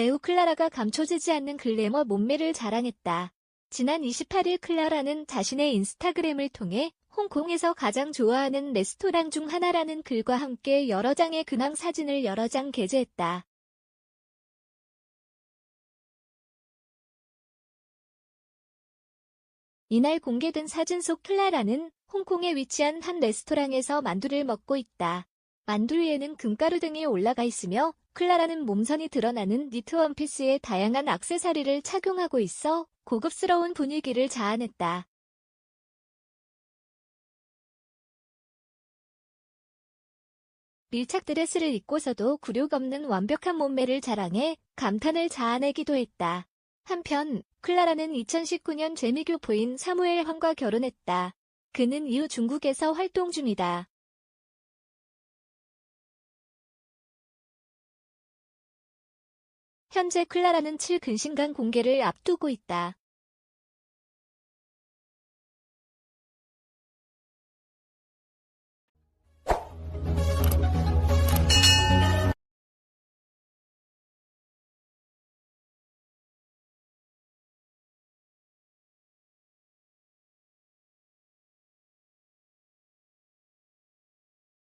배우 클라라가 감춰지지 않는 글래머 몸매를 자랑했다. 지난 28일 클라라는 자신의 인스타그램을 통해 홍콩에서 가장 좋아하는 레스토랑 중 하나라는 글과 함께 여러 장의 근황 사진을 여러 장 게재했다. 이날 공개된 사진 속 클라라는 홍콩에 위치한 한 레스토랑에서 만두를 먹고 있다. 만두 위에는 금가루 등이 올라가 있으며 클라라는 몸선이 드러나는 니트 원피스에 다양한 악세사리를 착용하고 있어 고급스러운 분위기를 자아냈다. 밀착 드레스를 입고서도 굴욕 없는 완벽한 몸매를 자랑해 감탄을 자아내기도 했다. 한편 클라라는 2019년 재미교 부인 사무엘 황과 결혼했다. 그는 이후 중국에서 활동 중이다. 현재 클라라는 7근신간 공개를 앞두고 있다.